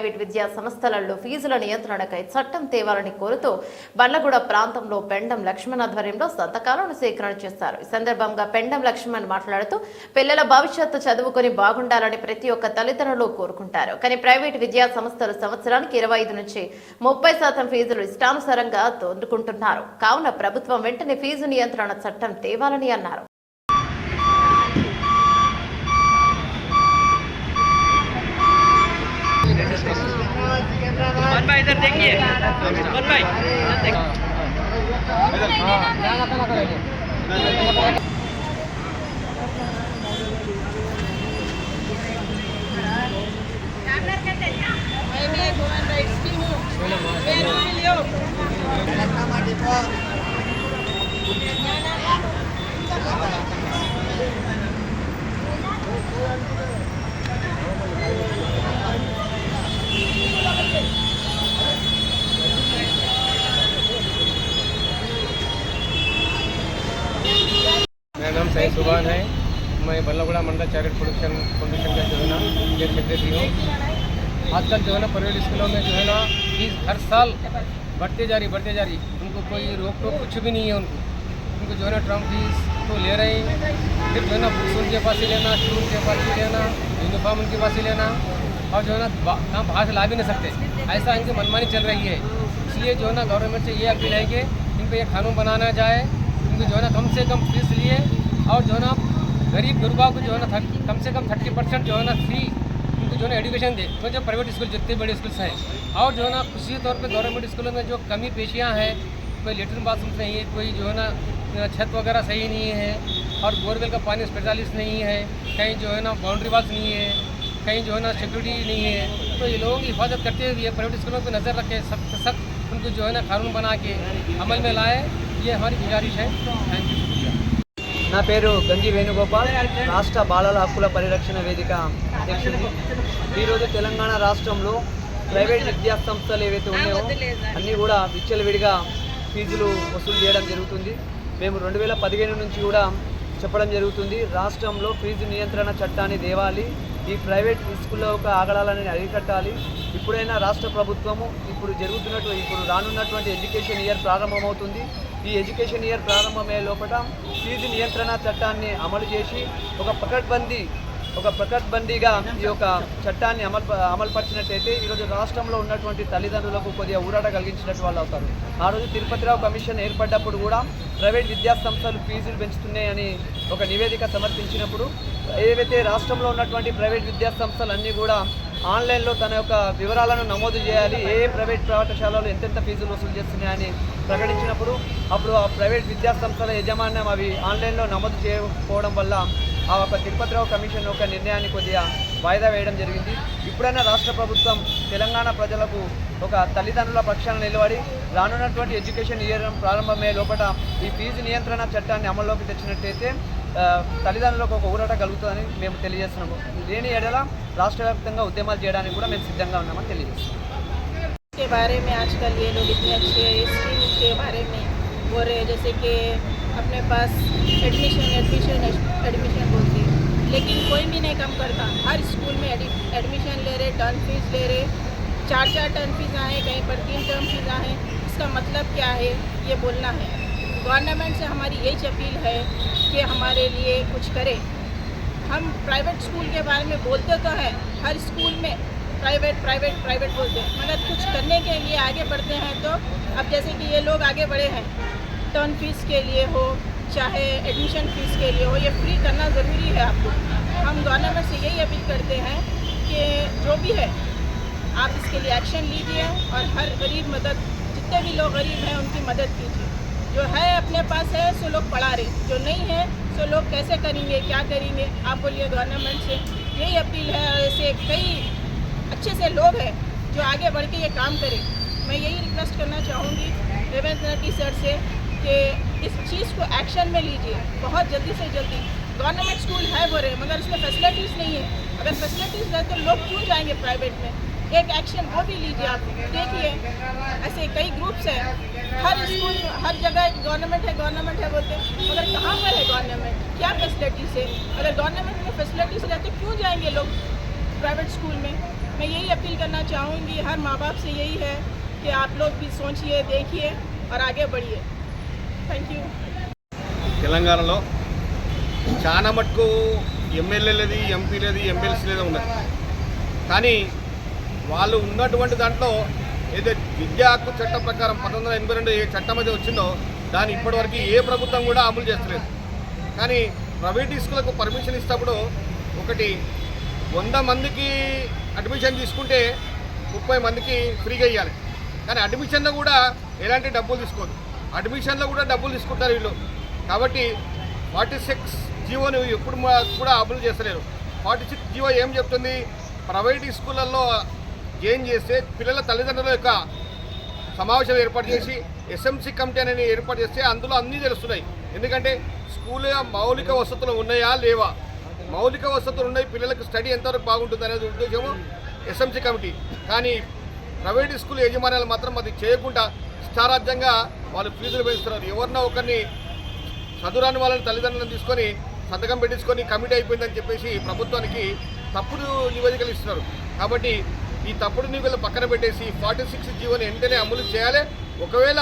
Private విద్యా సంస్థలలో ఫీజుల నియంత్రణకై చట్టం తేవాలని కోరుతూ బండ్లగూడ ప్రాంతంలో పెండం లక్ష్మణ్ ఆధ్వర్యంలో సంతకాలను సేకరణ చేశారు ఈ సందర్భంగా పెండం లక్ష్మణ్ మాట్లాడుతూ పిల్లల భవిష్యత్తు చదువుకొని బాగుండాలని ప్రతి ఒక్క తల్లిదండ్రులు కోరుకుంటారు. కానీ ప్రైవేట్ విద్యా సంస్థలు సంవత్సరానికి ఇరవై ఐదు నుంచి ముప్పై శాతం ఫీజులు ఇష్టానుసారంగా తోందుకుంటున్నారు కావున ప్రభుత్వం వెంటనే ఫీజు నియంత్రణ చట్టం తేవాలని అన్నారు. मन भाई इधर देखिए मन भाई इधर देखिए मेरा नाम सही सुभान है। मैं Ballaguda mandal charity production foundation का जो है ना जेल सेक्रेटरी हूँ। आजकल जो है ना प्राइवेट स्कूलों में जो है ना फ़ीस हर साल बढ़ते जा रही, बढ़ते जा रही। उनको कोई रोक टोक कुछ भी नहीं है उनको। उनको जो है ना ट्रम फ़ीस तो ले रहे हैं। फिर जो है ना बुक्स उनके पास ही लेना शू उनके पास ही लेना यूनिफॉर्म उनके पास ही लेना। और जो है ना काम बाहर से ला भी नहीं सकते। ऐसा इनकी मनमानी चल रही है। इसलिए जो है ना गवर्नमेंट से ये अपील है कि इन पर ये कानून बनाना जाए। इनको जो है ना, कम से कम फ़ीस लिए। और जो है ना, गरीब गुरबा को जो है ना कम से कम थर्टी परसेंट जो है ना फ्री उनको जो है ना एजुकेशन दे। तो जो प्राइवेट स्कूल जितने बड़े स्कूल्स हैं, और जो है ना खुशी तौर पे गवर्नमेंट स्कूलों में जो कमी पेशियाँ हैं, कोई लेटरिन बाथरूम नहीं है, कोई जो है ना, छत वगैरह सही नहीं है, और बोरवेल का पानी स्पेशलिस्ट नहीं है, कहीं जो है ना बाउंड्री वाल्स नहीं है, कहीं जो है ना सिक्योरिटी नहीं है तो ये लोगों की हिफाजत करते हुए प्राइवेट स्कूलों पर नज़र रखें, सख्त सख्त उनको जो है ना कानून बना के अमल में लाए, ये हमारी गुजारिश है। थैंक यू నా పేరు గంజి వేణుగోపాల్ రాష్ట్ర బాలల హక్కుల పరిరక్షణ వేదిక అధ్యక్షుడిని ఈరోజు తెలంగాణ రాష్ట్రంలో ప్రైవేట్ విద్యా సంస్థలు ఏవైతే ఉన్నాయో అన్నీ కూడా విచ్చలవిడిగా ఫీజులు వసూలు చేయడం జరుగుతుంది. మేము రెండు వేల పదిహేను నుంచి కూడా చెప్పడం జరుగుతుంది రాష్ట్రంలో ఫీజు నియంత్రణ చట్టాన్ని దేవాలి. ఈ ప్రైవేట్ స్కూల్లో ఒక ఆగడాలని అరికట్టాలి. ఇప్పుడైనా రాష్ట్ర ప్రభుత్వము ఇప్పుడు జరుగుతున్నట్టు ఇప్పుడు రానున్నటువంటి ఎడ్యుకేషన్ ఇయర్ ప్రారంభమవుతుంది. ఈ ఎడ్యుకేషన్ ఇయర్ ప్రారంభమయ్యే లోపల ఫీజు నియంత్రణ చట్టాన్ని అమలు చేసి ఒక పకడ్బందీ ఒక పకడ్బందీగా ఈ యొక్క చట్టాన్ని అమలు అమలుపరిచినట్టయితే ఈరోజు రాష్ట్రంలో ఉన్నటువంటి తల్లిదండ్రులకు కొద్దిగా ఊరట కలిగించినట్టు వాళ్ళు అవుతారు. ఆ రోజు తిరుపతిరావు కమిషన్ ఏర్పడ్డప్పుడు కూడా ప్రైవేట్ విద్యా సంస్థలు ఫీజులు పెంచుతున్నాయని ఒక నివేదిక సమర్పించినప్పుడు ఏవైతే రాష్ట్రంలో ఉన్నటువంటి ప్రైవేట్ విద్యా అన్నీ కూడా ఆన్లైన్లో తన యొక్క వివరాలను నమోదు చేయాలి ఏ ప్రైవేట్ పాఠశాలలు ఎంతెంత ఫీజులు వసూలు చేస్తున్నాయని ప్రకటించినప్పుడు అప్పుడు ఆ ప్రైవేట్ విద్యా సంస్థల యాజమాన్యం అవి ఆన్లైన్లో నమోదు చేయకపోవడం వల్ల ఆ ఒక తిరుపతిరావు కమిషన్ ఒక నిర్ణయాన్ని కొద్దిగా వాయిదా వేయడం జరిగింది ఇప్పుడైనా రాష్ట్ర ప్రభుత్వం తెలంగాణ ప్రజలకు ఒక తల్లిదండ్రుల పక్షాన నిలబడి రానున్నటువంటి ఎడ్యుకేషన్ ఇయర్ ప్రారంభమయ్యే లోపల ఈ ఫీజు నియంత్రణ చట్టాన్ని అమల్లోకి తెచ్చినట్టయితే ఆ, తల్లిదండ్రులకు ఒక ఊరట కలుగుతుందని మేము తెలియజేస్తున్నాము లేని ఎడల రాష్ట్ర వ్యాప్తంగా ఉద్యమాలు చేయడానికి కూడా మేము సిద్ధంగా ఉన్నామని తెలియజేస్తున్నాం के बारे में आजकल ये लोग इतने अच्छे स्कीम के बारे में बोल रहे हैं जैसे कि अपने पास एडमिशन एडमिशन एडमिशन बोलते लेकिन कोई भी नहीं कम करता। हर स्कूल में एडमिशन ले रहे टर्न फ़ीस ले रहे। चार चार टर्न फ़ीस आए, कहीं पर तीन टर्म फ़ीस आए। इसका मतलब क्या है? ये बोलना है। गवर्नमेंट से हमारी यही अपील है कि हमारे लिए कुछ करे। हम प्राइवेट स्कूल के बारे में बोलते तो हैं। हर स्कूल में प्राइवेट प्राइवेट प्राइवेट बोलते हैं। मगर कुछ करने के लिए आगे बढ़ते हैं तो अब जैसे कि ये लोग आगे बढ़े हैं। टर्न फ़ीस के लिए हो, चाहे एडमिशन फ़ीस के लिए हो, ये फ्री करना ज़रूरी है आपको। हम गवर्नमेंट से यही अपील करते हैं कि जो भी है, आप इसके लिए एक्शन लीजिए और हर गरीब मदद, जितने भी लोग गरीब हैं, उनकी मदद कीजिए। जो है अपने पास है, सो लोग पढ़ा रहे जो नहीं है, सो लोग कैसे करेंगे, क्या करेंगे, आप बोलिए गवर्नमेंट से। यही अपील है ऐसे कई अच्छे से लोग हैं जो आगे बढ़ के ये काम करें। मैं यही रिक्वेस्ट करना चाहूँगी, रेवेंद्र रेड्डी सर से कि इस चीज़ को एक्शन में लीजिए, बहुत जल्दी से जल्दी। गवर्नमेंट स्कूल है बोल रहे मगर उसमें फैसिलिटीज़ नहीं है। अगर फैसिलिटीज़ है तो लोग क्यों जाएँगे प्राइवेट में? एक एक्शन वो भी लीजिए आप। देखिए, ऐसे कई ग्रुप्स हैं। हर स्कूल हर जगह गवर्नमेंट है गवर्नमेंट है बोलते हैं। मगर कहाँ पर है गवर्नमेंट क्या फैसिलिटीज़ है? अगर गवर्नमेंट में फैसिलिटीज़ है तो क्यों जाएँगे लोग प्राइवेट स्कूल में? मैं यही अपील करना चाहूँगी, हर माँ बाप से यही है कि आप लोग भी सोचिए, देखिए और आगे बढ़िए। తెలంగాణలో చాలా మటుకు ఎమ్మెల్యేలది ఎంపీలది ఎమ్మెల్సీలది ఉన్నది కానీ వాళ్ళు ఉన్నటువంటి దాంట్లో ఏదో విద్యా హక్కు చట్టం ప్రకారం పంతొమ్మిది వందల ఎనభై రెండు ఏ చట్టం అయితే వచ్చిందో దాన్ని ఇప్పటివరకు ఏ ప్రభుత్వం కూడా అమలు చేస్తలేదు. కానీ ప్రైవేట్ స్కూళ్ళకు పర్మిషన్ ఇచ్చినప్పుడు ఒకటి వంద మందికి అడ్మిషన్ తీసుకుంటే ముప్పై మందికి ఫ్రీగా ఇవ్వాలి కానీ అడ్మిషన్లో కూడా ఎలాంటి డబ్బులు తీసుకోదు. అడ్మిషన్లో కూడా డబ్బులు తీసుకుంటారు వీళ్ళు. కాబట్టి ఫార్టీ సిక్స్ జీవోని ఎప్పుడు కూడా అమలు చేస్తలేరు. ఫార్టీ సిక్స్ జీవో ఏం చెప్తుంది? ప్రైవేట్ స్కూళ్ళల్లో జాయిన్ చేస్తే పిల్లల తల్లిదండ్రుల యొక్క సమావేశం ఏర్పాటు చేసి ఎస్ఎంసీ కమిటీ అనేది ఏర్పాటు చేస్తే అందులో అన్నీ తెలుస్తున్నాయి. ఎందుకంటే స్కూల్ మౌలిక వసతులు ఉన్నాయా లేవా? మౌలిక వసతులు ఉన్నాయి పిల్లలకు స్టడీ ఎంతవరకు బాగుంటుంది అనేది ఉద్దేశము ఎస్ఎంసీ కమిటీ. కానీ ప్రైవేట్ స్కూల్ యజమానులు మాత్రం అది చేయకుండా ఇష్టారాజ్యంగా వాళ్ళు ఫీజులు పెంచుతున్నారు ఎవరినో ఒకరిని చదువురాని వాళ్ళని తల్లిదండ్రులను తీసుకొని సంతకం పెట్టించుకొని కమిటీ అయిపోయిందని చెప్పేసి ప్రభుత్వానికి తప్పుడు నివేదికలు ఇస్తున్నారు. కాబట్టి ఈ తప్పుడు నివేదికలు పక్కన పెట్టేసి ఫార్టీ సిక్స్ జీవోని వెంటనే అమలు చేయాలి. ఒకవేళ